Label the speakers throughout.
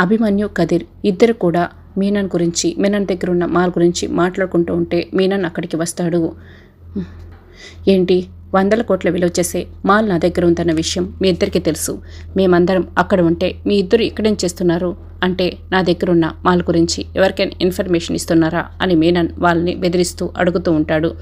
Speaker 1: అభిమన్యు కదిర్ ఇద్దరు కూడా మీనన్ గురించి మీనన్ దగ్గర ఉన్న మాల్ గురించి మాట్లాడుకుంటూ ఉంటే మీనన్ అక్కడికి వస్తాడు. ఏంటి? వందల కోట్ల విలువ చేసే మాల్ నా దగ్గర ఉందన్న విషయం మీ ఇద్దరికీ తెలుసు. మేమందరం అక్కడ ఉంటే మీ ఇద్దరు ఇక్కడేం చేస్తున్నారు? అంటే నా దగ్గర ఉన్న మాల్ గురించి ఎవరికైనా ఇన్ఫర్మేషన్ ఇస్తున్నారా? అని మీనన్ వాళ్ళని బెదిరిస్తూ అడుగుతూ ఉంటాడు.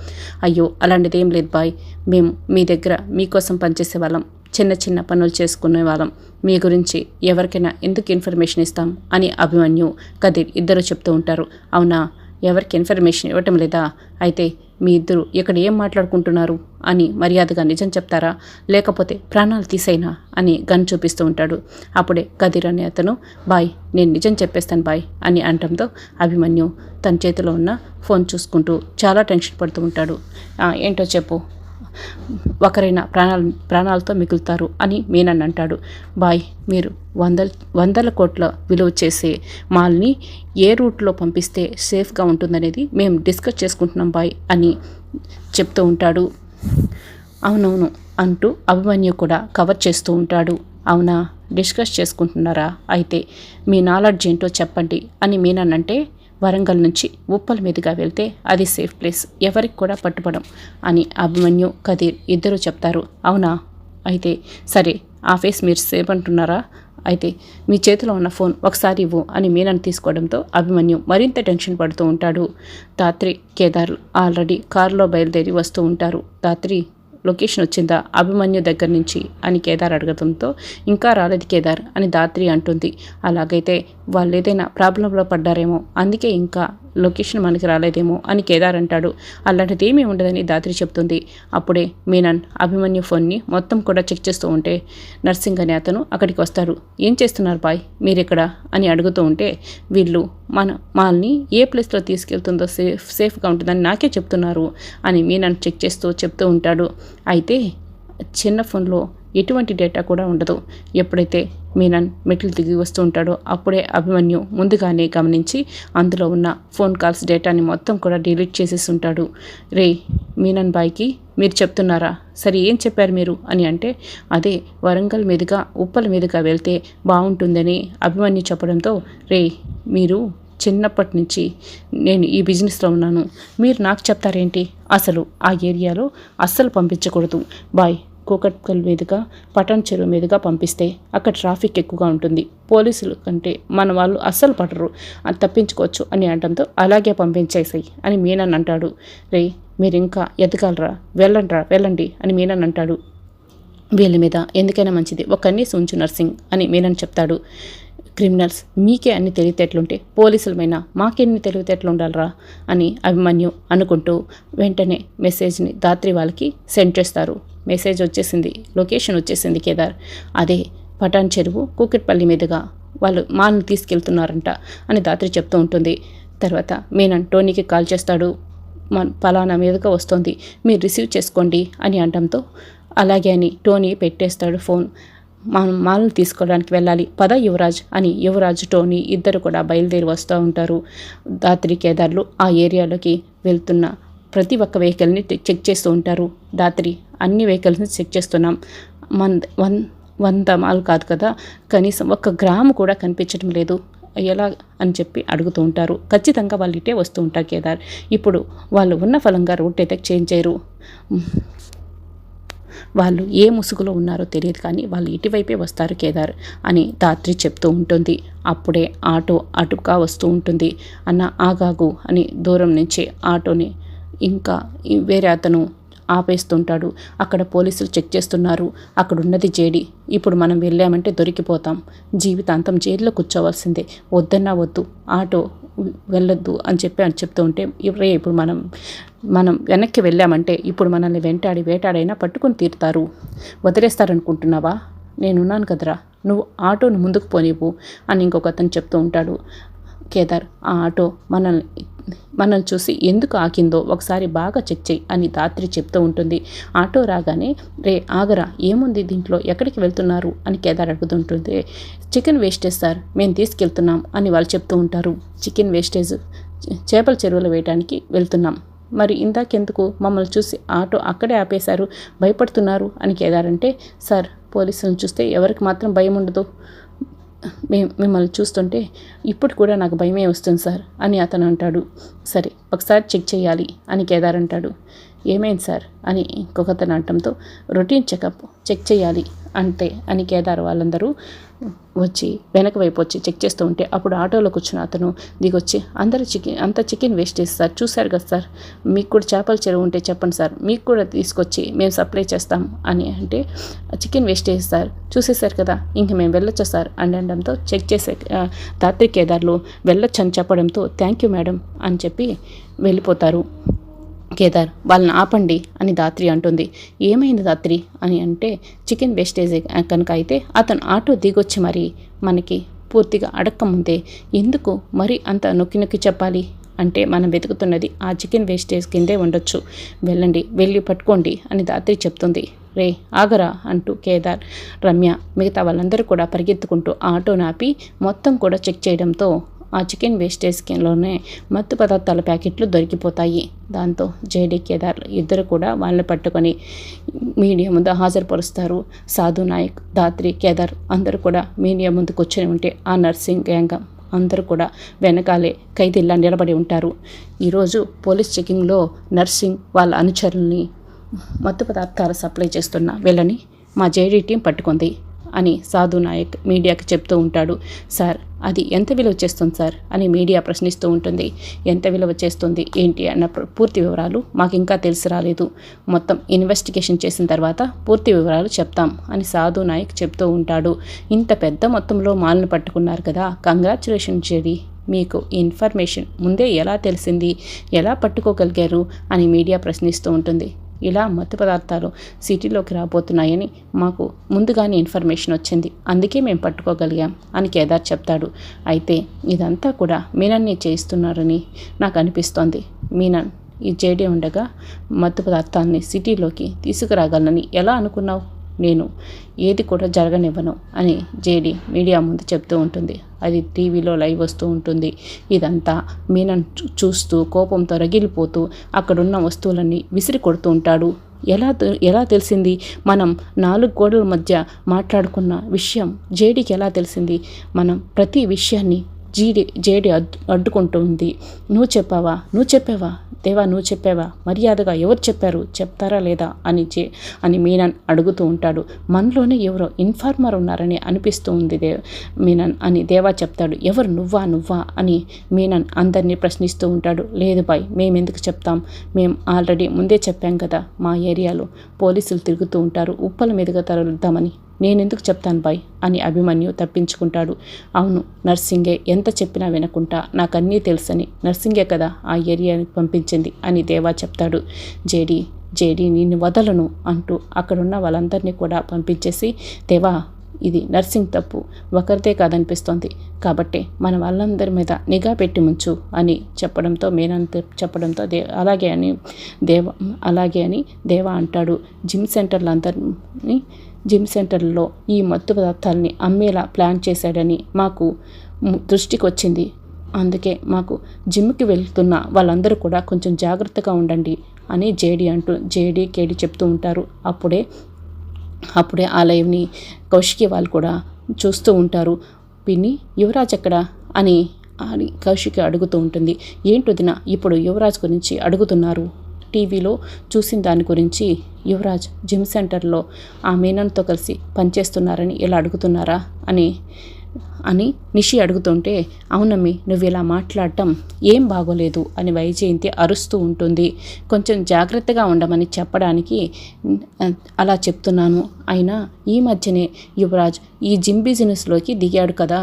Speaker 1: అయ్యో అలాంటిది ఏం లేదు బాయ్. మేము మీ దగ్గర మీకోసం పనిచేసే వాళ్ళం. చిన్న చిన్న పనులు చేసుకునే వాళ్ళం. మీ గురించి ఎవరికైనా ఎందుకు ఇన్ఫర్మేషన్ ఇస్తాం అని అభిమన్యు కదిర్ ఇద్దరు చెప్తూ ఉంటారు. అవునా? ఎవరికి ఇన్ఫర్మేషన్ ఇవ్వటం లేదా? అయితే మీ ఇద్దరు ఇక్కడ ఏం మాట్లాడుకుంటున్నారు? అని మర్యాదగా నిజం చెప్తారా? లేకపోతే ప్రాణాలు తీసైనా? అని గన్ చూపిస్తూ ఉంటాడు. అప్పుడే కదిర్ అనే అతను బాయ్ నేను నిజం చెప్పేస్తాను బాయ్ అని అనటంతో అభిమన్యు తన చేతిలో ఉన్న ఫోన్ చూసుకుంటూ చాలా టెన్షన్ పడుతూ ఉంటాడు. ఏంటో చెప్పు ఒకరైన ప్రాణాలు ప్రాణాలతో మిగులుతారు అని మీనన్ అంటాడు. బాయ్ మీరు వందల వందల కోట్ల విలువ చేసే మాల్ని ఏ రూట్లో పంపిస్తే సేఫ్గా ఉంటుందనేది మేము డిస్కస్ చేసుకుంటున్నాం బాయ్ అని చెప్తూ ఉంటాడు. అవునవును అంటూ అభిమన్యు కూడా కవర్ చేస్తూ ఉంటాడు. అవునా? డిస్కస్ చేసుకుంటున్నారా? అయితే మీ నాలెడ్జ్ ఏంటో చెప్పండి అని మీనన్నంటే వరంగల్ నుంచి ఉప్పల్ మీదుగా వెళ్తే అది సేఫ్ ప్లేస్ ఎవరికి కూడా పట్టుపడం అని అభిమన్యు కదీర్ ఇద్దరు చెప్తారు. అవునా? అయితే సరే ఆ ఫేస్ మీరు సేఫ్ అంటున్నారా? అయితే మీ చేతిలో ఉన్న ఫోన్ ఒకసారి ఇవ్వు అని మీనన్ తీసుకోవడంతో అభిమన్యు మరింత టెన్షన్ పడుతూ ఉంటాడు. దాత్రి కేదార్ ఆల్రెడీ కారులో బయలుదేరి వస్తూ ఉంటారు. దాత్రి లొకేషన్ వచ్చిందా? అభిమన్యు దగ్గర నుంచి అని కేదార్ అడగడంతో ఇంకా రాలేదు కేదార్ అని దాత్రి అంటుంది. అలాగైతే వాళ్ళు ఏదైనా ప్రాబ్లంలో పడ్డారేమో అందుకే ఇంకా లొకేషన్ మనకి రాలేదేమో అని కేదార్ అంటాడు. అలాంటిది ఏమీ ఉండదని దాత్రి చెప్తుంది. అప్పుడే మీనన్ అభిమన్యు ఫోన్ని మొత్తం కూడా చెక్ చేస్తూ ఉంటే నర్సింగ్ అనే అతను అక్కడికి వస్తాడు. ఏం చేస్తున్నారు బాయ్? మీరెక్కడ? అని అడుగుతూ ఉంటే వీళ్ళు మన మాల్ని ఏ ప్లేస్లో తీసుకెళ్తుందో సేఫ్ సేఫ్గా ఉంటుందని నాకే చెప్తున్నారు అని మీనన్ చెక్ చేస్తూ చెప్తూ ఉంటాడు. అయితే చిన్న ఫోన్లో ఎటువంటి డేటా కూడా ఉండదు. ఎప్పుడైతే మీనన్ మెట్లు దిగి వస్తూ ఉంటాడు. అప్పుడే అభిమన్యు ముందుగానే గమనించి అందులో ఉన్న ఫోన్ కాల్స్ డేటాని మొత్తం కూడా డిలీట్ చేసేసి ఉంటాడు రే మీనన్ బాయ్కి మీరు చెప్తున్నారా? సరే ఏం చెప్పారు మీరు? అని అంటే అదే వరంగల్ మీదుగా ఉప్పల మీదుగా వెళ్తే బాగుంటుందని అభిమన్యు చెప్పడంతో రే మీరు చిన్నప్పటి నుంచి నేను ఈ బిజినెస్లో ఉన్నాను. మీరు నాకు చెప్తారేంటి? అసలు ఆ ఏరియాలో అస్సలు పంపించకూడదు. బాయ్ కూకట్కల్ మీదుగా పటాన్ చెరువు మీదుగా పంపిస్తే అక్కడ ట్రాఫిక్ ఎక్కువగా ఉంటుంది. పోలీసులు కంటే మన వాళ్ళు అస్సలు పడరు. అది తప్పించుకోవచ్చు అని అనడంతో అలాగే పంపించేసాయి అని మీనన్ అంటాడు. రే మీరు ఇంకా ఎదగలరా? వెళ్ళండిరా వెళ్ళండి అని మీనన్ అంటాడు. వీళ్ళ మీద ఎందుకైనా మంచిది. ఒక కన్నీసి ఉంచు నర్సింగ్ అని మీనన్ చెప్తాడు. క్రిమినల్స్ మీకే అన్ని తెలివితేటలుంటే పోలీసులమైనా మాకెన్ని తెలివితేటలు ఉండాలరా అని అభిమన్యు అనుకుంటూ వెంటనే మెసేజ్ని దాత్రి వాళ్ళకి సెండ్ చేస్తారు. మెసేజ్ వచ్చేసింది. లొకేషన్ వచ్చేసింది కేదార్. అదే పటాన్ చెరువు కూకట్పల్లి మీదుగా వాళ్ళు మాల్ని తీసుకెళ్తున్నారంట అని దాత్రి చెప్తూ ఉంటుంది. తర్వాత మీనన్ టోనీకి కాల్ చేస్తాడు. మన ఫలానా మీదుగా వస్తుంది. మీరు రిసీవ్ చేసుకోండి అని అనడంతో అలాగే అని టోనీ పెట్టేస్తాడు ఫోన్. మనం మాలను తీసుకోవడానికి వెళ్ళాలి. పద యువరాజ్ అని యువరాజ్ టోనీ ఇద్దరు కూడా బయలుదేరి వస్తూ ఉంటారు. దాత్రి కేదార్లు ఆ ఏరియాలోకి వెళ్తున్న ప్రతి ఒక్క వెహికల్ని చెక్ చేస్తూ ఉంటారు. రాత్రి అన్ని వెహికల్స్ని చెక్ చేస్తున్నాం. మన వన్ వంద మాలు కాదు కదా. కనీసం ఒక్క గ్రాము కూడా కనిపించడం లేదు. ఎలా అని చెప్పి అడుగుతూ ఉంటారు. ఖచ్చితంగా వాళ్ళు ఇటే వస్తూ ఉంటారు కేదార్. ఇప్పుడు వాళ్ళు ఉన్న ఫలంగా రోడ్ అయితే చేంజ్ చేయరు. వాళ్ళు ఏ ముసుగులో ఉన్నారో తెలియదు కానీ వాళ్ళు ఇటువైపే వస్తారు కేదార్ అని దాత్రి చెప్తూ ఉంటుంది. అప్పుడే ఆటో అటుగా వస్తూ ఉంటుంది. అన్న ఆగాగు అని దూరం నుంచి ఆటోని ఇంకా వేరే అతను ఆపేస్తుంటాడు. అక్కడ పోలీసులు చెక్ చేస్తున్నారు. అక్కడ ఉన్నది జేడి. ఇప్పుడు మనం వెళ్ళామంటే దొరికిపోతాం. జీవితాంతం జైల్లో కూర్చోవలసిందే. వద్దన్నా వద్దు. ఆటో వెళ్ళొద్దు అని చెప్పి అని చెప్తూ ఉంటే రే ఇప్పుడు మనం మనం వెనక్కి వెళ్ళామంటే ఇప్పుడు మనల్ని వెంటాడి వేటాడైనా పట్టుకొని తీరుతారు. వదిలేస్తారనుకుంటున్నావా? నేనున్నాను కదరా. నువ్వు ఆటోను ముందుకు పోనివ్వు అని ఇంకొక అతను చెప్తూ ఉంటాడు. కేదార్ ఆ ఆటో మనల్ని మనల్ని చూసి ఎందుకు ఆకిందో ఒకసారి బాగా చెక్ చేయి అని దాత్రి చెప్తూ ఉంటుంది. ఆటో రాగానే రే ఆగరా ఏముంది దీంట్లో? ఎక్కడికి వెళ్తున్నారు? అని కేదార్ అడుగుతుంటుంది చికెన్ వేస్టేజ్ సార్ మేము తీసుకెళ్తున్నాం అని వాళ్ళు చెప్తూ ఉంటారు. చికెన్ వేస్టేజ్ చేపల చెరువులు వేయడానికి వెళ్తున్నాం. మరి ఇందాకెందుకు మమ్మల్ని చూసి ఆటో అక్కడే ఆపేశారు? భయపడుతున్నారు? అని కేదారంటే సార్ పోలీసులను చూస్తే ఎవరికి మాత్రం భయం ఉండదు. మిమ్మల్ని చూస్తుంటే ఇప్పుడు కూడా నాకు భయమే వస్తుంది సార్ అని అతను అంటాడు. సరే ఒకసారి చెక్ చేయాలి అని కేదార్ అంటాడు. ఏమైంది సార్ అని ఇంకొకతను అంటంతో రొటీన్ చెకప్ చెక్ చేయాలి అంతే అని కేదార్ వాళ్ళందరూ వచ్చి వెనక వైపు వచ్చి చెక్ చేస్తూ ఉంటే అప్పుడు ఆటోలో కూర్చున్న అతను దిగొచ్చి అందరు చికెన్ అంత చికెన్ వేస్టేజ్ సార్ చూశారు కదా సార్ మీకు కూడా చేపల చెరువు ఉంటే చెప్పండి సార్ మీకు కూడా తీసుకొచ్చి మేము సప్లై చేస్తాం అని అంటే చికెన్ వేస్టేజ్ సార్ చూసేశారు కదా ఇంక మేము వెళ్ళొచ్చు సార్? అని అనడంతో చెక్ చేసే దాత్రి కేదార్లు వెళ్ళొచ్చు అని చెప్పడంతో థ్యాంక్ యూ మేడం అని చెప్పి వెళ్ళిపోతారు. కేదార్ వాళ్ళని ఆపండి అని దాత్రి అంటుంది. ఏమైంది దాత్రి? అని అంటే చికెన్ వేస్టేజ్ కనుక అయితే అతను ఆటో దిగొచ్చి మరి మనకి పూర్తిగా అడక్కముందే ఎందుకు మరి అంత నొక్కి నొక్కి చెప్పాలి? అంటే మనం వెతుకుతున్నది ఆ చికెన్ వేస్టేజ్ కిందే ఉండొచ్చు. వెళ్ళండి వెళ్ళి పట్టుకోండి అని దాత్రి చెప్తుంది. రే ఆగరా అంటూ కేదార్ రమ్య మిగతా వాళ్ళందరూ కూడా పరిగెత్తుకుంటూ ఆటో నాపి మొత్తం కూడా చెక్ చేయడంతో ఆ చికెన్ వేస్టేజ్లోనే మత్తు పదార్థాల ప్యాకెట్లు దొరికిపోతాయి. దాంతో జేడీ కేదార్ ఇద్దరు కూడా వాళ్ళని పట్టుకొని మీడియా ముందు హాజరుపరుస్తారు. సాధు నాయక్ దాత్రి కేదార్ అందరూ కూడా మీడియా ముందు కూర్చొని ఉంటే ఆ నర్సింగ్ గ్యాంగ్ అందరూ కూడా వెనకాలే ఖైదీల్లా నిలబడి ఉంటారు. ఈరోజు పోలీస్ చెకింగ్లో నర్సింగ్ వాళ్ళ అనుచరుల్ని మత్తు పదార్థాలు సప్లై చేస్తున్న వీళ్ళని మా జేడీ టీం పట్టుకుంది అని సాధు నాయక్ మీడియాకి చెప్తూ ఉంటాడు. సార్ అది ఎంత విలువ చేస్తుంది సార్ అని మీడియా ప్రశ్నిస్తూ ఉంటుంది. ఎంత విలువ చేస్తుంది ఏంటి అన్న పూర్తి వివరాలు మాకు ఇంకా తెలిసి రాలేదు. మొత్తం ఇన్వెస్టిగేషన్ చేసిన తర్వాత పూర్తి వివరాలు చెప్తాం అని సాధు నాయక్ చెప్తూ ఉంటాడు. ఇంత పెద్ద మొత్తంలో మాల్ను పట్టుకున్నారు కదా కంగ్రాచులేషన్ చెడి మీకు ఇన్ఫర్మేషన్ ముందే ఎలా తెలిసింది ఎలా పట్టుకోగలిగారు అని మీడియా ప్రశ్నిస్తూ ఉంటుంది. ఇలా మత్తు పదార్థాలు సిటీలోకి రాబోతున్నాయని మాకు ముందుగానే ఇన్ఫర్మేషన్ వచ్చింది. అందుకే మేము పట్టుకోగలిగాం అని కేదార్ చెప్తాడు. అయితే ఇదంతా కూడా మీనన్నే చేయిస్తున్నారని నాకు అనిపిస్తోంది. మీనన్ ఈ జేడీ ఉండగా మత్తు పదార్థాన్ని సిటీలోకి తీసుకురాగలనని ఎలా అనుకున్నావు? నేను ఏది కూడా జరగనివ్వను అని జేడి మీడియా ముందు చెప్తూ ఉంటుంది. అది టీవీలో లైవ్ వస్తూ ఉంటుంది. ఇదంతా మీనన్ చూస్తూ కోపంతో రగిలిపోతూ అక్కడున్న వస్తువులన్నీ విసిరి కొడుతూ ఉంటాడు. ఎలా తె- ఎలా తెలిసింది? మనం నాలుగు గోడల మధ్య మాట్లాడుకున్న విషయం జేడీకి ఎలా తెలిసింది? మనం ప్రతి విషయాన్ని జీడి జేడి అడ్డు అడ్డుకుంటుంది. నువ్వు చెప్పావా? నువ్వు చెప్పావా? దేవా నువ్వు చెప్పావా? మర్యాదగా ఎవరు చెప్పారు? చెప్తారా లేదా? అని చే అని మీనన్ అడుగుతూ ఉంటాడు. మనలోనే ఎవరో ఇన్ఫార్మర్ ఉన్నారని అనిపిస్తూ ఉంది దే మీనన్ అని దేవా చెప్తాడు. ఎవరు? నువ్వా? నువ్వా? అని మీనన్ అందరినీ ప్రశ్నిస్తూ ఉంటాడు. లేదు బాయ్ మేమెందుకు చెప్తాం? మేము ఆల్రెడీ ముందే చెప్పాం కదా మా ఏరియాలో. పోలీసులు తిరుగుతూ ఉంటారు. ఉప్పల మీదుగా తరలుద్దామని. నేనెందుకు చెప్తాను బాయ్? అని అభిమన్యు తప్పించుకుంటాడు. అవును నర్సింగే ఎంత చెప్పినా వినకుండా నాకు అన్నీ తెలుసని నర్సింగే కదా ఆ ఏరియాకి పంపించింది అని దేవా చెప్తాడు. జేడీ జేడీ నిన్ను వదలను అంటూ అక్కడున్న వాళ్ళందరినీ కూడా పంపించేసి దేవా ఇది నర్సింగ్ తప్పు ఒకరిదే కాదనిపిస్తోంది. కాబట్టి మన వాళ్ళందరి మీద నిఘా పెట్టి ఉంచు అని చెప్పడంతో మేనంత చెప్పడంతో దే అలాగే అని దేవ అలాగే అని దేవా అంటాడు. జిమ్ సెంటర్లు అందరినీ జిమ్ సెంటర్లో ఈ మత్తు పదార్థాలని అమ్మేలా ప్లాన్ చేశాడని మాకు దృష్టికి వచ్చింది అందుకే మాకు జిమ్కి వెళ్తున్న వాళ్ళందరూ కూడా కొంచెం జాగ్రత్తగా ఉండండి అని జేడి అంటూ జేడి కేడి చెప్తూ ఉంటారు. అప్పుడే అప్పుడే ఆ లైవ్ని కౌశికి వాళ్ళు కూడా చూస్తూ ఉంటారు. పిన్ని యువరాజ్ ఎక్కడ? అని అని కౌశికి అడుగుతూ ఉంటుంది. ఏంటి వదిన ఇప్పుడు యువరాజ్ గురించి అడుగుతున్నారు? టీవీలో చూసిన దాని గురించి యువరాజ్ జిమ్ సెంటర్లో ఆ మీనన్తో కలిసి పనిచేస్తున్నారని ఇలా అడుగుతున్నారా అని అని నిషి అడుగుతుంటే అవునమ్మి నువ్వు ఇలా మాట్లాడటం ఏం బాగోలేదు అని వైజయంతి అరుస్తూ ఉంటుంది. కొంచెం జాగ్రత్తగా ఉండమని చెప్పడానికి అలా చెప్తున్నాను. అయినా ఈ మధ్యనే యువరాజ్ ఈ జిమ్ బిజినెస్లోకి దిగాడు కదా.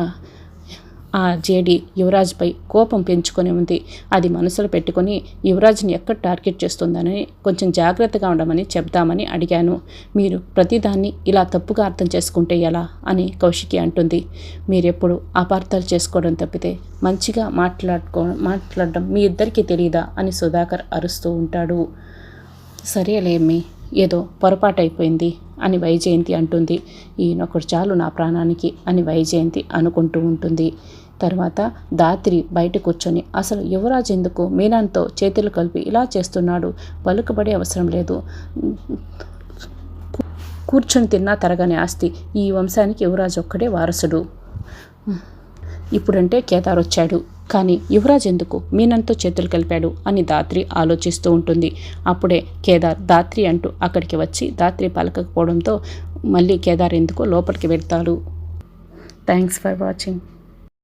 Speaker 1: ఆ జేడి యువరాజ్పై కోపం పెంచుకొని ఉంది. అది మనసులో పెట్టుకొని యువరాజ్ని ఎక్కడ టార్గెట్ చేస్తుందని కొంచెం జాగ్రత్తగా ఉండమని చెప్దామని అడిగాను. మీరు ప్రతిదాన్ని ఇలా తప్పుగా అర్థం చేసుకుంటే ఎలా? అని కౌశికి అంటుంది. మీరెప్పుడు అపార్థాలు చేసుకోవడం తప్పితే మంచిగా మాట్లాడుకో మాట్లాడడం మీ ఇద్దరికీ తెలియదా అని సుధాకర్ అరుస్తూ ఉంటాడు. సరేలేమ్మి ఏదో పొరపాటైపోయింది అని వైజయంతి అంటుంది. ఈయనొకడు చాలు నా ప్రాణానికి అని వైజయంతి అనుకుంటూ ఉంటుంది. తర్వాత దాత్రి బయట కూర్చొని అసలు యువరాజ్ ఎందుకు మీనాన్తో చేతులు కలిపి ఇలా చేస్తున్నాడు? పలుకుబడే అవసరం లేదు. కూర్చొని తిన్నా తరగని ఆస్తి. ఈ వంశానికి యువరాజు ఒక్కడే వారసుడు. ఇప్పుడంటే కేదార్ వచ్చాడు. కానీ యువరాజ్ ఎందుకు మీనంతో చేతులు కలిపాడు? అని దాత్రి ఆలోచిస్తూ ఉంటుంది. అప్పుడే కేదార్ దాత్రి అంటూ అక్కడికి వచ్చి దాత్రి పలకకపోవడంతో మళ్ళీ కేదార్ ఎందుకు లోపలికి వెళ్తాడు? Thanks for watching